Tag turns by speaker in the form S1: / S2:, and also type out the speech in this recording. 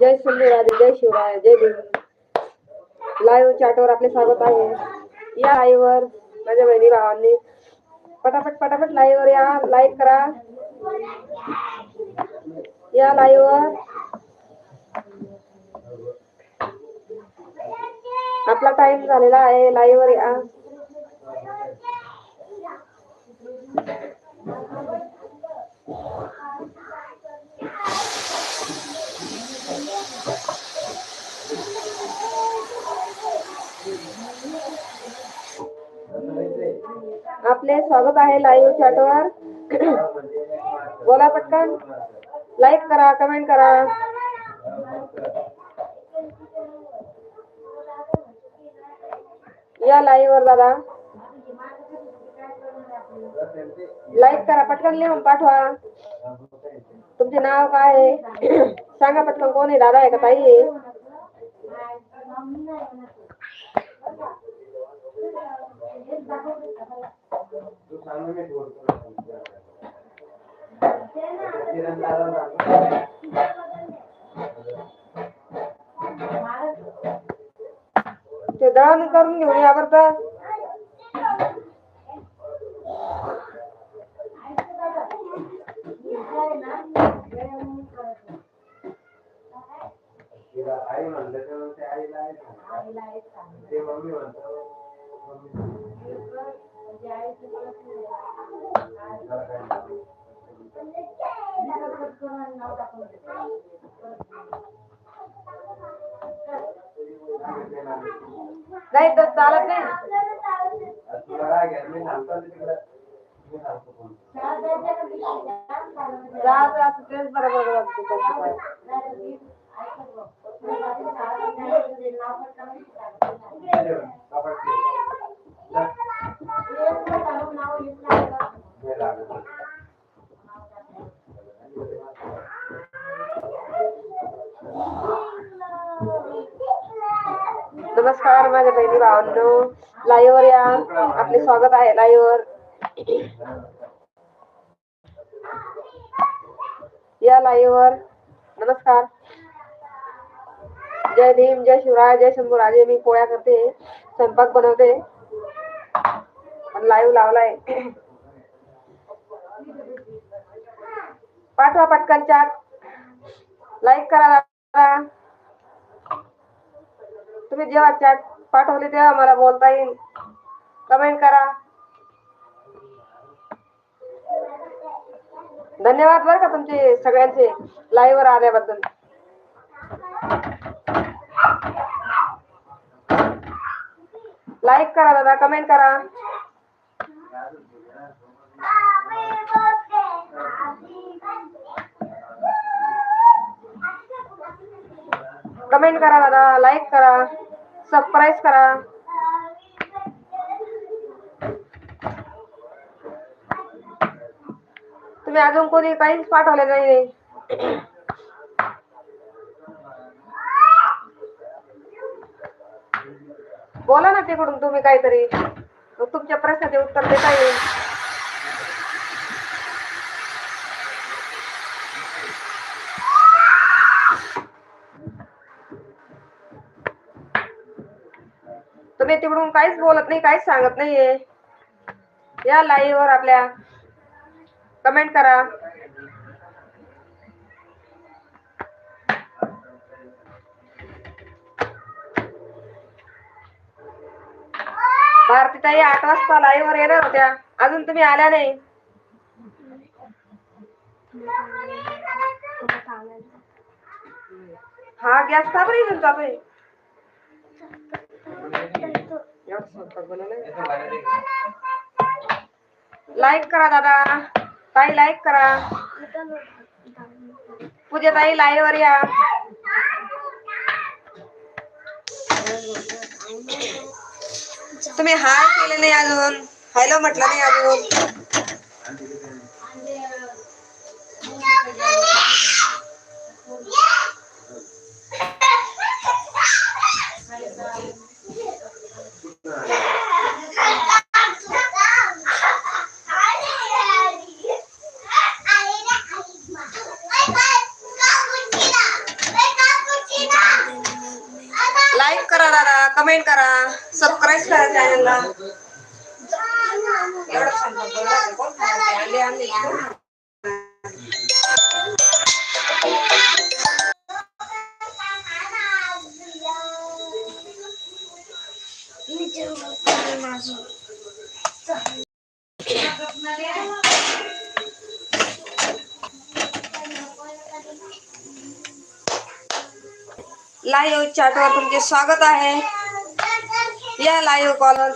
S1: जय शिवराज जय शिवराय जय भीम लाईव्ह चॅटवर आपले स्वागत आहे या लाईव्ह वर माझ्या बहिणी भावांनी। पटापट पटापट लाईव्ह वर या लाईक करा। या लाईव्ह आपला टाइम झालेला आहे. लाईव्ह वर या. आपले स्वागत आहे लाईव्ह चॅटवर बोला पटकन. लाईक करा कमेंट करा. या लाईव्ह वर दादा. लाईक करा, पटकन लिहून पाठवा. तुमचे नाव काय आहे? सांगा पटकन कोण आहे, दादा आहे का ताई आहे? दळण करून घेऊन या बरं
S2: आई म्हणलं तर ते आईला आहे ते मम्मी म्हणतो
S1: नाही तर चालत नाही
S2: तुला काय घ्या मी सांगतो मी सांगतो
S1: जा बरोबर वाटतं त्यांचं काय
S2: ठेव. जा. नाही लागत.
S1: नमस्कार माझ्या बहिणी भावांनो. लाईव्ह वर या. आपले स्वागत आहे लाईव्ह वर या लाईव्ह वर नमस्कार. जय भीम जय शिवराय जय शंभू राजे. मी पोळ्या करते स्वयंपाक बनवते. लाईव्ह लावलाय. पाठवा पटकन चाट लाईक करा दादा. तुम्ही जेव्हा चॅट पाठवली तेव्हा मला बोलता येईल. कमेंट करा. धन्यवाद बरं का तुमचे सगळ्यांचे लाईव्ह वर आल्याबद्दल. लाईक करा दादा कमेंट करा. कमेंट करा दादा लाईक करा. सरप्राईज करा. तुम्ही अजून कोणी काहीच पाठवले नाही बोला ना तिकडून तुम्ही काहीतरी. मग तुमच्या प्रश्नाचे उत्तर देता येईल. तुम्ही तिकडून काहीच बोलत नाही काहीच सांगत नाहीये. या लाईव्ह वर आपल्या. कमेंट करा. भारतीताई आठ वाजता लाईव्ह वर येणार होत्या. अजून तुम्ही आल्या नाही. हा गॅस का बरं इथून जातोय लाईक करा दादा. ताई लाईक करा. पूजा ताई लाईव्ह वर या. तुम्ही हाय केले नाही अजून. हॅलो म्हटलं नाही अजून. कमेंट करा सबस्क्राईब करा चॅनलला एवढं लाईव्ह चॅटवर तुमचे स्वागत आहे. या लाईव्ह कॉलर